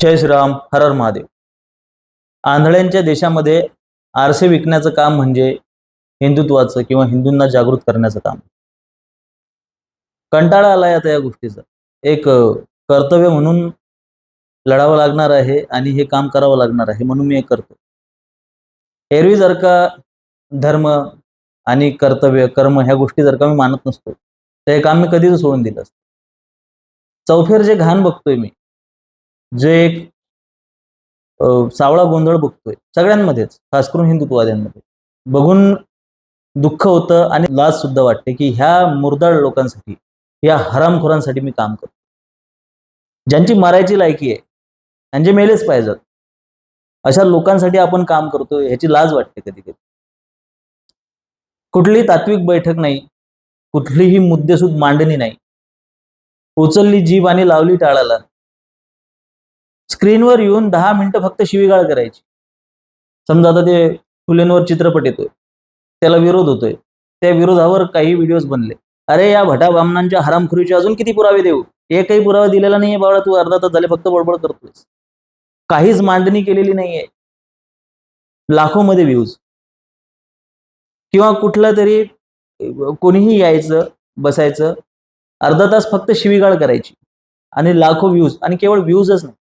जय श्रीराम हर हर महादेव. आंधळ्यांच्या देशामध्ये आरसे विकण्याचं काम म्हणजे हिंदुत्वाचं किंवा हिंदूंना जागृत करण्याचं काम. कंटाळा आलाय आता या गोष्टीचा. एक कर्तव्य म्हणून लढावं लागणार आहे आणि हे काम करावं लागणार आहे म्हणून मी हे करतो. एरवी जर का धर्म आणि कर्तव्य कर्म ह्या गोष्टी जर का मी मानत नसतो तर हे काम मी कधीच सोडून दिलं असतं. चौफेर जे घाण बघतोय मी जे एक सावळा गोंधळ बघतोय सगळ्यांमध्येच खास करून हिंदुत्ववाद्यांमध्ये. बघून दुःख होतं आणि लाज सुद्धा वाटते की ह्या मुरदाळ लोकांसाठी या हरामखोरांसाठी मी काम करतो ज्यांची मारायची लायकी आहे त्यांचे मेलेच पाहिजेत अशा लोकांसाठी आपण काम करतोय ह्याची लाज वाटते कधी कधी. कुठलीही तात्विक बैठक नाही कुठलीही मुद्देसूद मांडणी नाही. उचलली जीभ आणि लावली टाळाला स्क्रीनवर येऊन दहा मिनिटं फक्त शिवीगाळ करायची. समजा आता ते फुलेंवर चित्रपट येतोय. त्याला विरोध होतोय. त्या विरोधावर काही व्हिडिओज बनले. अरे या भटा ब्राह्मणांच्या हरामखुरीचे अजून किती पुरावे देऊ? एकही पुरावा दिलेला नाहीये बाळा तू अर्धा तास झाले फक्त बडबड करतोयस. काहीच मांडणी केलेली नाहीये. लाखो मध्ये व्ह्यूज किंवा कुठलं तरी कोणीही यायचं बसायचं अर्धा तास फक्त शिवीगाळ करायची. आणि लाखो व्ह्यूज आणि केवळ व्ह्यूजच नाही.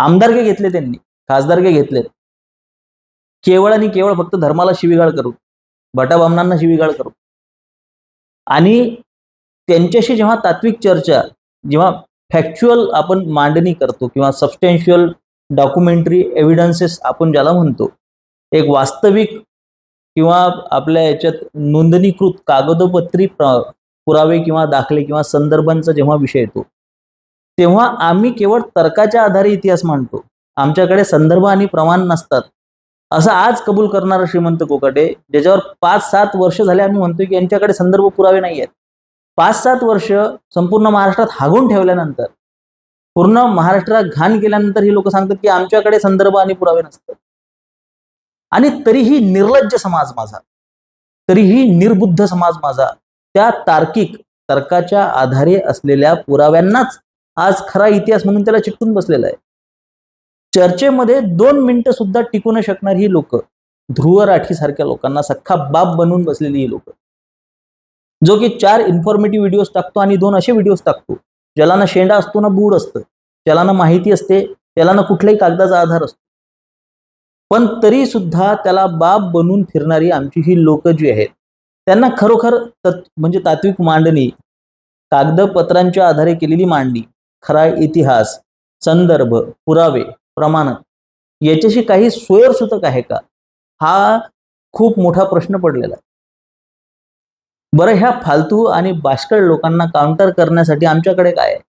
आमदारके घेतले त्यांनी खासदारके घेतले केवळ आणि केवळ फक्त धर्माला शिवीगाळ करू भटाबामणांना शिवीगाळ करू. आणि त्यांच्याशी जेव्हा तात्विक चर्चा जेव्हा फॅक्च्युअल आपण मांडणी करतो किंवा सबस्टॅन्शियल डॉक्युमेंटरी एव्हिडन्सेस आपण ज्याला म्हणतो एक वास्तविक किंवा आपल्या याच्यात नोंदणीकृत कागदोपत्री पुरावे किंवा दाखले किंवा संदर्भांचा जेव्हा विषय येतो तेव्हा आम्ही केवळ तर्काच्या आधारे इतिहास मांडतो. आमच्याकडे संदर्भ आणि प्रमाण नसतात. असं आज कबूल करणारा श्रीमंत कोकाटे ज्याच्यावर पाच सात वर्ष झाले आम्ही म्हणतोय की यांच्याकडे संदर्भ पुरावे नाही आहेत पाच सात वर्ष संपूर्ण महाराष्ट्रात हागून ठेवल्यानंतर पूर्ण महाराष्ट्रात घाण केल्यानंतर ही लोक सांगतात की आमच्याकडे संदर्भ आणि पुरावे नसतात. आणि तरीही निर्लज्ज समाज माझा तरीही निर्बुद्ध समाज माझा त्या तार्किक तर्काच्या आधारे असलेल्या पुराव्यांनाच आज खरा इतिहास म्हणून त्याला चिटकून बसलेला आहे. चर्चेमध्ये दोन मिनिटं सुद्धा टिकू न शकणारी ही लोक. ध्रुव राठी सारख्या लोकांना सख्खा बाप बनवून बसलेली ही लोक. जो की चार इन्फॉर्मेटिव्ह व्हिडिओज टाकतो आणि दोन असे व्हिडिओज टाकतो. ज्याला ना शेंडा असतो ना बूड असतं. त्याला ना माहिती असते त्याला ना कुठल्याही कागदाचा आधार असतो. पण तरी सुद्धा त्याला बाप बनून फिरणारी आमची ही लोक जी आहेत त्यांना खरोखर तत् म्हणजे तात्विक मांडणी कागदपत्रांच्या आधारे केलेली मांडणी खरा इतिहास संदर्भ पुरावे प्रमाण याच्याशी काही सोयरसूतक आहे का? हा खूप मोठा प्रश्न पडलेला आहे. बरं ह्या फालतू आणि बाष्कळ लोकांना काउंटर करण्यासाठी आमच्याकडे काय आहे?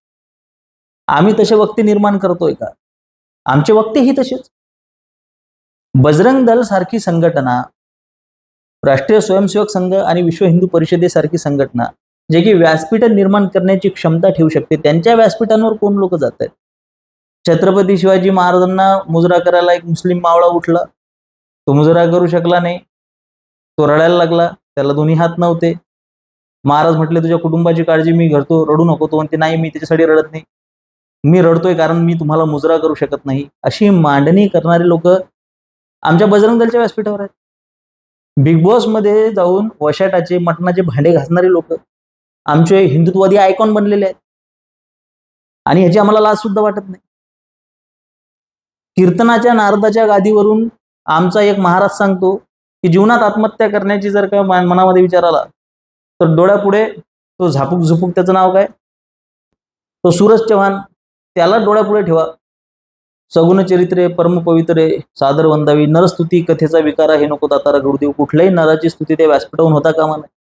आम्ही तसे वक्ते निर्माण करतोय का? आमचे वक्तेही तसेच. बजरंग दल सारखी संघटना राष्ट्रीय स्वयंसेवक संघ आणि विश्व हिंदू परिषदेसारखी संघटना जे की व्यासपीठ निर्माण करण्याची क्षमता ठेवू शकते. त्यांच्या व्यासपीठांवर कोण लोक जात आहेत छत्रपती शिवाजी महाराजांना मुजरा करायला एक मुस्लिम मावळा उठला. तो मुजरा करू शकला नाही. तो रडायला लागला. त्याला दोन्ही हात नव्हते. महाराज म्हटले तुझ्या कुटुंबाची काळजी मी घरतो रडू नको तो. म्हणते नाही मी त्याच्यासाठी रडत नाही. मी रडतोय कारण मी तुम्हाला मुजरा करू शकत नाही. अशी मांडणी करणारे लोक आमच्या बजरंग दलच्या व्यासपीठावर आहेत. बिग बॉसमध्ये जाऊन वशाटाचे मटणाचे भांडे घासणारे लोक आमचे हिंदुत्ववादी आयकॉन बनलेले आहेत. आणि ह्याची आम्हाला लाज सुद्धा वाटत नाही. कीर्तनाच्या नारदाच्या गादीवरून आमचा एक महाराज सांगतो की जीवनात आत्महत्या करण्याची जर का मनामध्ये विचार आला तर डोळ्यापुढे तो झापूक झुपूक त्याचं नाव काय? तो सूरज चव्हाण त्याला डोळ्यापुढे ठेवा. सगुण चरित्रे परम पवित्रे सादर वंदावी नरस्तुती कथेचा विकारा हे नको दातारा गुरुदेव कुठल्याही नराची स्तुती त्या व्यासपीठावून होता कामा नये.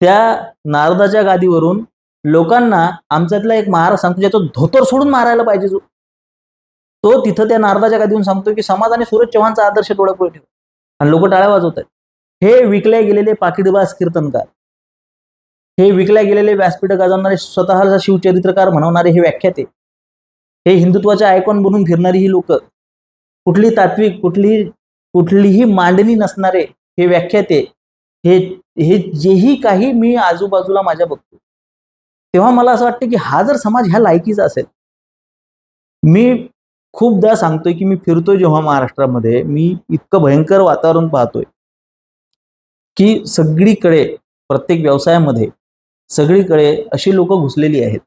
त्या नारदाच्या गादीवरून लोकांना आमच्यातला एक महाराज सांगतो ज्याचा धोतर सोडून मारायला पाहिजे जो. तो तिथं त्या नारदाच्या गादीवरून सांगतो की समाज आणि सूरज चव्हाणचा आदर्श डोळ्यापुढे ठेव. आणि लोक टाळ्या वाजवत आहेत हे विकले गेलेले पाकिटबाज कीर्तनकार हे विकल्या गेलेले व्यासपीठ गाजवणारे स्वतःला शिवचरित्रकार म्हणवणारे हे व्याख्याते हे हिंदुत्वाचे आयकॉन बनून फिरणारी ही लोक कुठली तात्विक कुठलीही कुठलीही मांडणी नसणारे हे व्याख्याते हे हे जेही काही मी आजूबाजूला माझ्या बघतो तेव्हा मला असं वाटतं की हा जर समाज ह्या लायकीचा असेल मी खूपदा सांगतोय की मी फिरतोय जेव्हा महाराष्ट्रामध्ये मी इतकं भयंकर वातावरण पाहतोय की सगळीकडे प्रत्येक व्यवसायामध्ये सगळीकडे अशी लोक घुसलेली आहेत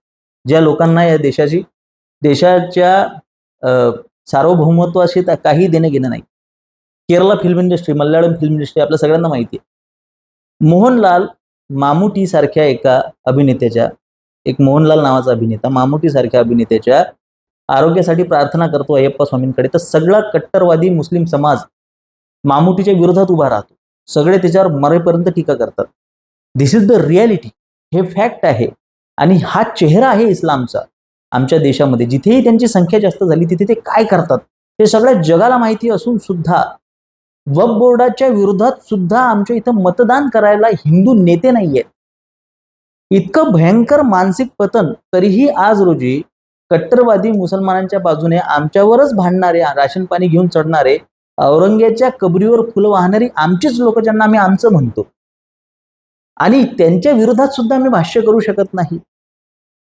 ज्या लोकांना या देशाची देशाच्या सार्वभौमत्वाशी त्या काही देणं घेणं नाही. Kerala film industry Malayalam film industry आपल्या सगळ्यांना माहिती आहे. मोहनलाल मामुटी सारख्या एका अभिनेत्याच्या एक मोहनलाल नावाचा अभिनेता मामुटी सारख्या अभिनेत्याच्या आरोग्यासाठी प्रार्थना करतो अय्यप्पा स्वामींकडे. तर सगळा कट्टरवादी मुस्लिम समाज मामुटीच्या विरोधात उभा राहतो. सगळे त्याच्यावर मरेपर्यंत टीका करतात. दिस इज द रियालिटी हे फॅक्ट आहे. आणि हा चेहरा आहे इस्लामचा. आमच्या देशामध्ये जिथेही त्यांची संख्या जास्त झाली तिथे ते काय करतात? हे सगळ्या जगाला माहिती असून सुद्धा वक्फ बोर्डाच्या विरोधात सुद्धा आमच्या इथं मतदान करायला हिंदू नेते नाहीयेत. इतकं भयंकर मानसिक पतन तरीही आज रोजी कट्टरवादी मुसलमानांच्या बाजूने आमच्यावरच भांडणारे राशन पाणी घेऊन चढणारे औरंग्याच्या कबरीवर फुलं वाहणारी आमचीच लोक ज्यांना आम्ही आमचं म्हणतो. आणि त्यांच्या विरोधात सुद्धा आम्ही भाष्य करू शकत नाही.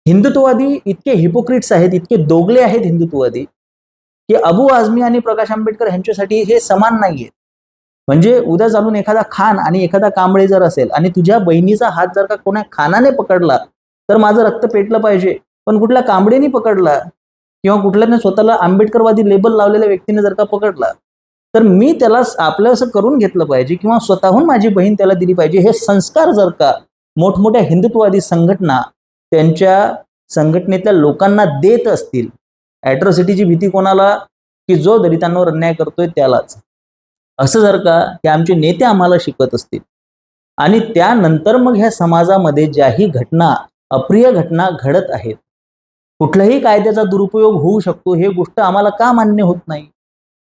हिंदुत्ववादी इतके हिपोक्रिट्स आहेत इतके दोगले आहेत हिंदुत्ववादी की अबू आझमी आणि प्रकाश आंबेडकर यांच्यासाठी हे समान नाहीये म्हणजे उद्या चालून एखादा खान आणि एखादा कांबळे जर असेल आणि तुझ्या बहिणीचा हात जर का कोणा खानाने पकडला तर माझं रक्त पेटलं पाहिजे. पण कुठल्या कांबळेनी पकडला किंवा कुठल्याने स्वतःला आंबेडकरवादी लेबल लावलेल्या व्यक्तीने जर का पकडला तर मी त्याला आपलं असं करून घेतलं पाहिजे किंवा स्वतःहून माझी बहीण त्याला दिली पाहिजे. हे संस्कार जर का मोठमोठ्या हिंदुत्ववादी संघटना त्यांच्या संघटनेतल्या लोकांना देत असतील ॲट्रॉसिटीची भीती कोणाला की जो दलितांवर अन्याय करतोय त्यालाच. असं जर का हे आमचे नेते आम्हाला शिकवत असतील. आणि त्यानंतर मग ह्या समाजामध्ये ज्याही घटना अप्रिय घटना घडत आहेत कुठल्याही कायद्याचा दुरुपयोग होऊ शकतो हे गोष्ट आम्हाला का मान्य होत नाही?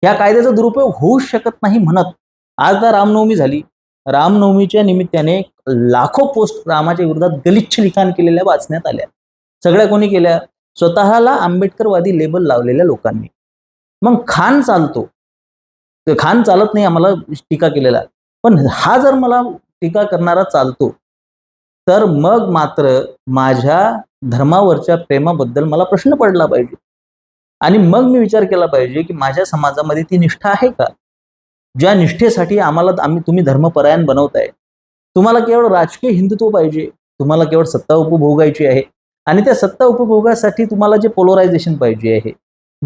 या कायद्याचा दुरुपयोग होऊ शकत नाही म्हणत. आज तर रामनवमी झाली. रामनवमीच्या निमित्ताने लाखो पोस्ट रामाच्या विरोधात गलिच्छ लिखाण केलेल्या वाचण्यात आल्या. सगळ्या कोणी केल्या? स्वतःला आंबेडकरवादी लेबल लावलेल्या लोकांनी. मग खान चालतो. खान चालत नाही आम्हाला टीका केलेला. पण हा जर मला टीका करणारा चालतो तर मग मात्र माझ्या धर्मावरच्या प्रेमाबद्दल मला प्रश्न पडला पाहिजे. आणि मग मी विचार केला पाहिजे की माझ्या समाजामध्ये ती निष्ठा आहे का? ज्या निष्ठेसाठी आम्हाला आम्ही तुम्ही धर्मपरायण बनवताय. तुम्हाला केवळ राजकीय हिंदुत्व पाहिजे. तुम्हाला केवळ सत्ता उपभोगायची आहे. आणि त्या सत्ता उपभोगासाठी तुम्हाला जे पोलरायझेशन पाहिजे आहे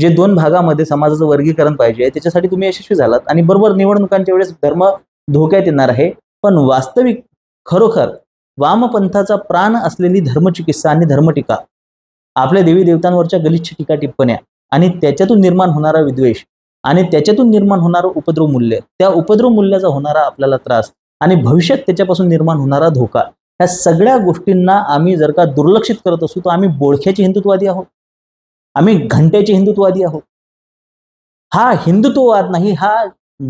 जे दोन भागामध्ये समाजाचं वर्गीकरण पाहिजे त्याच्यासाठी तुम्ही यशस्वी झालात. आणि बरोबर निवडणुकांच्या वेळेस धर्म धोक्यात येणार आहे. पण वास्तविक खरोखर वामपंथाचा प्राण असलेली धर्मचिकित्सा आणि धर्मटीका आपल्या देवी देवतांवरच्या गलिच्छ टीका टिप्पण्या आणि त्याच्यातून निर्माण होणारा विद्वेष आणि त्याच्यातून निर्माण होणारं उपद्रव मूल्य त्या उपद्रव मूल्याचा होणारा आपल्याला त्रास आणि भविष्यात त्याच्यापासून निर्माण होणारा धोका ह्या सगळ्या गोष्टींना आम्ही जर का दुर्लक्षित करत असू तर आम्ही बोळख्याचे हिंदुत्ववादी आहोत. आम्ही घंट्याचे हिंदुत्ववादी आहोत. हा हिंदुत्ववाद नाही हा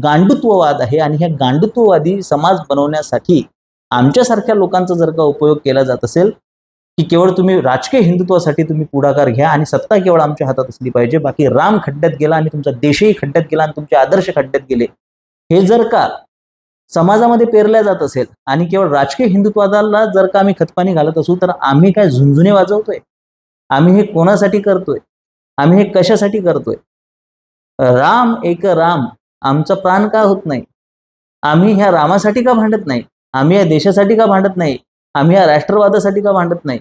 गांडुत्ववाद आहे आणि ह्या गांडुत्ववादी समाज बनवण्यासाठी आमच्यासारख्या लोकांचा जर का उपयोग केला जात असेल की केवळ तुम्ही राजकीय हिंदुत्वासाठी तुम्ही पुढाकार घ्या आणि सत्ता केवळ आमच्या हातात असली पाहिजे बाकी राम खड्ड्यात गेला आणि तुमचा देशही खड्ड्यात गेला आणि तुमचे आदर्श खड्ड्यात गेले हे जर का समाजामध्ये पेरल्या जात असेल आणि केवळ राजकीय हिंदुत्वादाला जर का आम्ही खतपाणी घालत असू तर आम्ही काय झुंझुने वाजवतोय? आम्ही हे कोणासाठी करतोय? आम्ही हे कशासाठी करतोय? राम एक राम. आमचा प्राण का होत नाही? आम्ही ह्या रामासाठी का भांडत नाही? आम्ही या देशासाठी का भांडत नाही? आम्ही या राष्ट्रवादासाठी का भांडत नाही?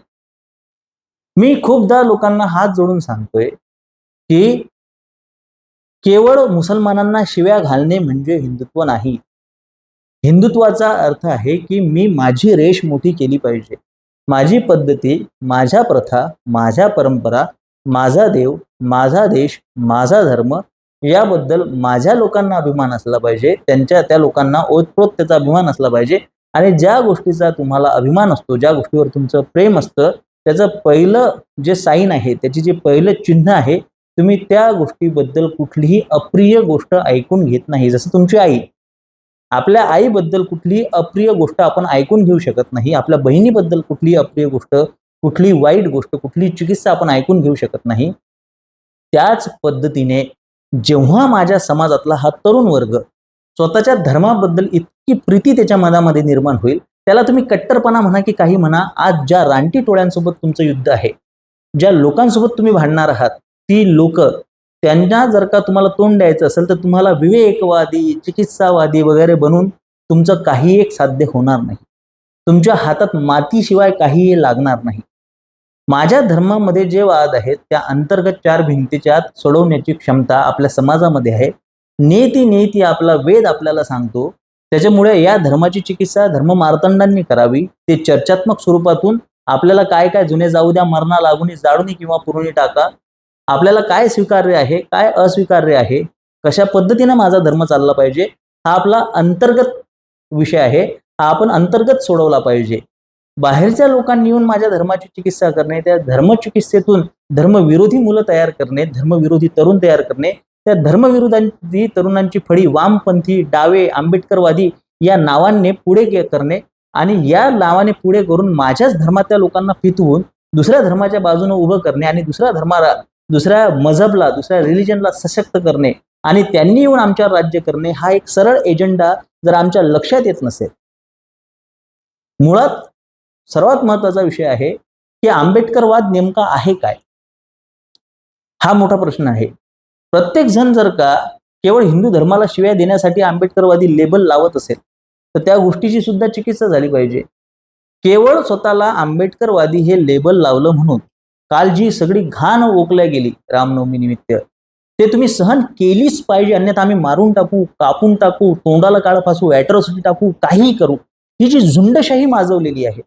मी खूपदा लोकांना हात जोडून सांगतोय की केवळ मुसलमानांना शिव्या घालणे म्हणजे हिंदुत्व नाही. हिंदुत्वाचा अर्थ आहे की मी माझी रेष मोठी केली पाहिजे. माझी पद्धती माझ्या प्रथा माझ्या परंपरा माझा देव माझा देश माझा धर्म याबद्दल माझ्या लोकांना अभिमान असला पाहिजे. त्यांच्या त्या लोकांना ओतप्रोत त्याचा अभिमान असला पाहिजे. आणि ज्या गोष्टीचा तुम्हाला अभिमान असतो ज्या गोष्टीवर तुमचं प्रेम असतं त्याचं पहिलं जे साईन आहे त्याची जे पहिलं चिन्ह आहे तुम्ही त्या गोष्टीबद्दल कुठलीही अप्रिय गोष्ट ऐकून घेत नाही. जसं तुमची आई आपल्या आईबद्दल कुठलीही अप्रिय गोष्ट आपण ऐकून घेऊ शकत नाही. आपल्या बहिणीबद्दल कुठलीही अप्रिय गोष्ट कुठली वाईट गोष्ट कुठली चिकित्सा आपण ऐकून घेऊ शकत नाही त्याच पद्धतीने जेव्हा माझ्या समाजातला हा तरुण वर्ग स्वतःच्या धर्माबद्दल इतकी प्रीती त्याच्या मनामध्ये निर्माण होईल त्याला तुम्ही कट्टरपणा म्हणा की काही म्हणा आज ज्या रानटी टोळ्यांसोबत तुमचं युद्ध आहे ज्या लोकांसोबत तुम्ही भांडणार आहात ती लोक त्यांना जर का तुम्हाला तोंड द्यायचं असेल तर तुम्हाला विवेकवादी चिकित्सावादी वगैरे बनून तुमचं काही एक साध्य होणार नाही. तुमच्या हातात मातीशिवाय काहीही लागणार नाही. माझ्या धर्मामध्ये जे वाद आहेत त्या अंतर्गत चार भिंतीच्या आत सोडवण्याची क्षमता आपल्या समाजामध्ये आहे. नेती नेती आपला वेद आपल्याला सांगतो. त्याच्यामुळे या धर्माची चिकित्सा धर्म मार्तंडांनी करावी. ते चर्चात्मक स्वरूपातून आपल्याला काय काय जुने जाऊ द्या मरणा लागून जाळून किंवा पुरवणी टाका. आपल्याला काय स्वीकार्य आहे काय अस्वीकार्य आहे कशा पद्धतीने माझा धर्म चालला पाहिजे हा आपला अंतर्गत विषय आहे. हा आपण अंतर्गत सोडवला पाहिजे. बाहेरच्या लोकांनी येऊन माझ्या धर्माची चिकित्सा करणे त्या धर्मचिकित्सेतून धर्मविरोधी मुलं तयार करणे धर्मविरोधी तरुण तयार करणे त्या धर्मविरोधांची तरुणांची फळी वामपंथी डावे आंबेडकरवादी या नावांनी पुढे करणे आणि या नावाने पुढे करून माझ्याच धर्मातल्या लोकांना फितवून दुसऱ्या धर्माच्या बाजूने उभं करणे आणि दुसऱ्या धर्माला दुसऱ्या मजहबला दुसऱ्या रिलिजनला सशक्त करणे आणि त्यांनी येऊन आमच्यावर राज्य करणे हा एक सरळ एजेंडा जर आमच्या लक्षात येत नसेल. मुळात सर्वात महत्त्वाचा विषय आहे की आंबेडकरवाद नेमका आहे काय? हा मोठा प्रश्न आहे. प्रत्येक जण जर का केवळ हिंदू धर्माला शिव्या देण्यासाठी आंबेडकरवादी लेबल लावत असेल तर त्या गोष्टीची सुद्धा चिकित्सा झाली पाहिजे. केवळ स्वतःला आंबेडकरवादी हे लेबल लावलं म्हणून काल जी सगळी घाण ओकल्या गेली रामनवमी निमित्त. ते तुम्ही सहन केलीच पाहिजे अन्यथा आम्ही मारून टाकू कापून टाकू तोंडाला काळ फासू अॅट्रॉसिटी टाकू काहीही करू. ही जी झुंडशाही माजवलेली आहे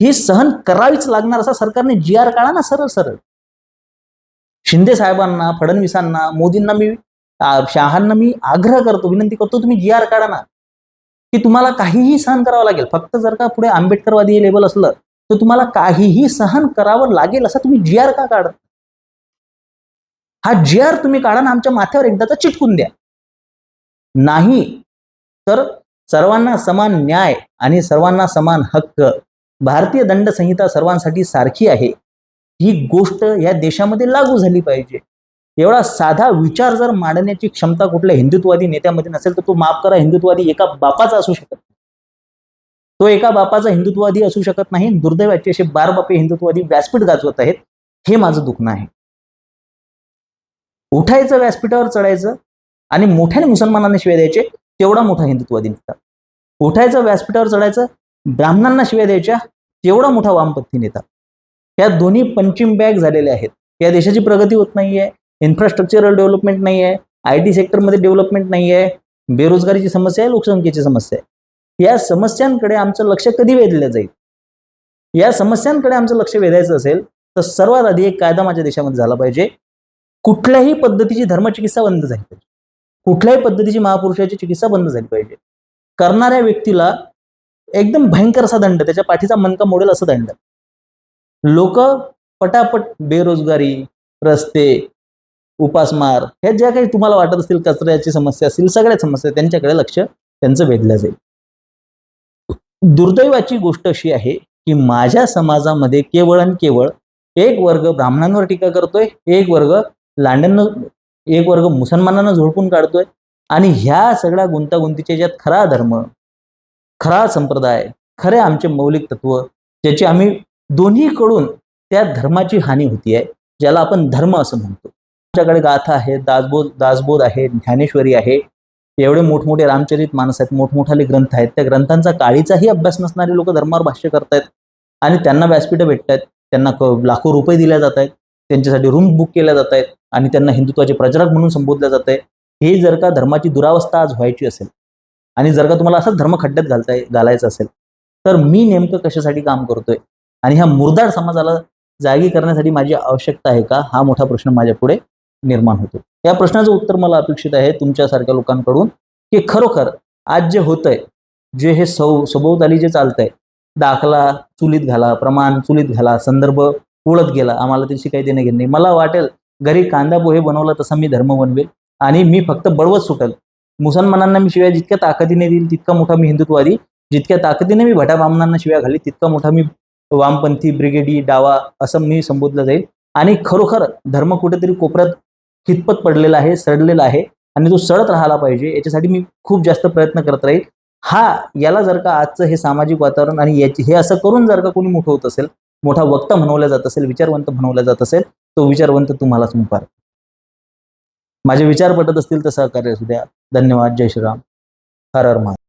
ही सहन करावीच लागणार असा सरकारने जी आर काढा ना सरळ सरळ. शिंदे साहेबांना फडणवीसांना मोदींना मी शहांना मी आग्रह करतो विनंती करतो तुम्ही जी आर काढा ना की तुम्हाला काहीही सहन करावं लागेल. फक्त जर का पुढे आंबेडकरवादी हे लेबल असलं तर तुम्हाला काहीही सहन करावं लागेल असा तुम्ही जी आर का काढा? हा जी आर तुम्ही काढा ना आमच्या माथ्यावर एकदाचा चिटकून द्या. नाही तर सर्वांना समान न्याय आणि सर्वांना समान हक्क. भारतीय दंड संहिता सर्वांसाठी सारखी आहे. ही गोष्ट या देशामध्ये लागू झाली पाहिजे. एवढा साधा विचार जर मांडण्याची क्षमता कुठल्या हिंदुत्ववादी नेत्यामध्ये नसेल तर तो माफ करा हिंदुत्ववादी एका बापाचा असू शकत नाही. तो एका बापाचा हिंदुत्ववादी असू शकत नाही. दुर्दैवाचे असे बार बापे हिंदुत्ववादी व्यासपीठ गाजवत आहेत हे माझं दुखणं आहे. उठायचं व्यासपीठावर चढायचं आणि मोठ्याने मुसलमानांना शिवाय द्यायचे तेवढा मोठा हिंदुत्ववादी नेता. उठायचं व्यासपीठावर चढायचं ब्राह्मणांना शिवाय द्यायच्या तेवढा मोठा वामपंथी नेता. या दोन्ही पंचिम बॅग झालेल्या आहेत. या देशाची प्रगती होत नाहीये इन्फ्रास्ट्रक्चरल डेव्हलपमेंट नाही आहे आय टी सेक्टरमध्ये डेव्हलपमेंट नाही आहे बेरोजगारीची समस्या आहे लोकसंख्येची समस्या आहे. या समस्यांकडे आमचं लक्ष कधी वेधलं जाईल? या समस्यांकडे आमचं लक्ष वेधायचं असेल तर सर्वात आधी एक कायदा माझ्या देशामध्ये झाला पाहिजे. कुठल्याही पद्धतीची धर्मचिकित्सा बंद झाली पाहिजे. कुठल्याही पद्धतीची महापुरुषाची चिकित्सा बंद झाली पाहिजे. करणाऱ्या व्यक्तीला एकदम भयंकर असा दंड त्याच्या पाठीचा मनका मोडेल असं दंड. लोक पटापट बेरोजगारी रस्ते उपासमार ह्या ज्या काही तुम्हाला वाटत असतील कचऱ्याची समस्या असतील सगळ्या समस्या त्यांच्याकडे लक्ष त्यांचं वेधलं जाईल. दुर्दैवाची गोष्ट अशी आहे की माझ्या समाजामध्ये केवळ आणि केवळ एक वर्ग ब्राह्मणांवर टीका करतोय एक वर्ग लांड्यांना एक वर्ग मुसलमानांना झोडपून काढतोय. आणि ह्या सगळ्या गुंतागुंतीच्या ज्यात खरा धर्म खरा संप्रदाय खरे आमचे मौलिक तत्व ज्याची आम्ही दोन्हीकडून त्या धर्माची हानी होती आहे ज्याला आपण धर्म असं म्हणतो. आमच्याकडे गाथा आहे दासबोध दासबोध आहे ज्ञानेश्वरी आहे. एवढे मोठमोठे रामचरित मानस आहेत मोठमोठाले ग्रंथ आहेत. त्या ग्रंथांचा काळीचाही अभ्यास नसणारे लोक धर्मावर भाष्य करतायत. आणि त्यांना व्यासपीठं भेटत आहेत त्यांना क- लाखो रुपये दिले जात आहेत त्यांच्यासाठी रूम बुक केल्या जात आहेत आणि त्यांना हिंदुत्वाचे प्रचारक म्हणून संबोधलं जात आहे हे जर का धर्माची दुरावस्था आज व्हायची असेल आणि जर का तुम्हाला असंच धर्म खड्ड्यात घालताय घालायचं असेल तर मी नेमकं कशासाठी काम करतोय? आणि ह्या मुर्दार समाजाला जागी करण्यासाठी माझी आवश्यकता आहे का? हा मोठा प्रश्न माझ्या पुढे निर्माण होतो. या प्रश्नाचं उत्तर मला अपेक्षित आहे तुमच्यासारख्या लोकांकडून की खरोखर आज जे होतंय जे हे सौ सभोवताली जे चालतंय दाखला चुलीत घाला प्रमाण चुलीत घाला संदर्भ उळत गेला. आम्हाला त्याची काही देणं घेणं नाही. मला वाटेल घरी कांदा पोहे बनवला तसा मी धर्म बनवेल आणि मी फक्त बळवत सुटल. मुसलमानांना मी शिवाय जितक्या ताकदीने देईल तितका मोठा मी हिंदुत्ववादी. जितक्या ताकदीने मी भटा ब्राह्मणांना शिव्या घाली तितका मोठा मी वामपंथी ब्रिगेडी डावा असं मी संबोधलं जाईल. आणि खरोखर धर्म कुठेतरी कोपऱ्यात कितपत पडलेला आहे सडलेला आहे आणि तो सडत राहिला पाहिजे याच्यासाठी मी खूप जास्त प्रयत्न करत राहील. हा याला जर का आजचं हे सामाजिक वातावरण आणि याची हे असं करून जर का कोणी मोठं होत असेल मोठा वक्ता म्हणवला जात असेल विचारवंत म्हणवला जात असेल तो विचारवंत तुम्हालाच मुपार माझे विचार पटत असतील तर सहकार्य असू द्या. धन्यवाद. जय श्रीराम. हर हर महादेव.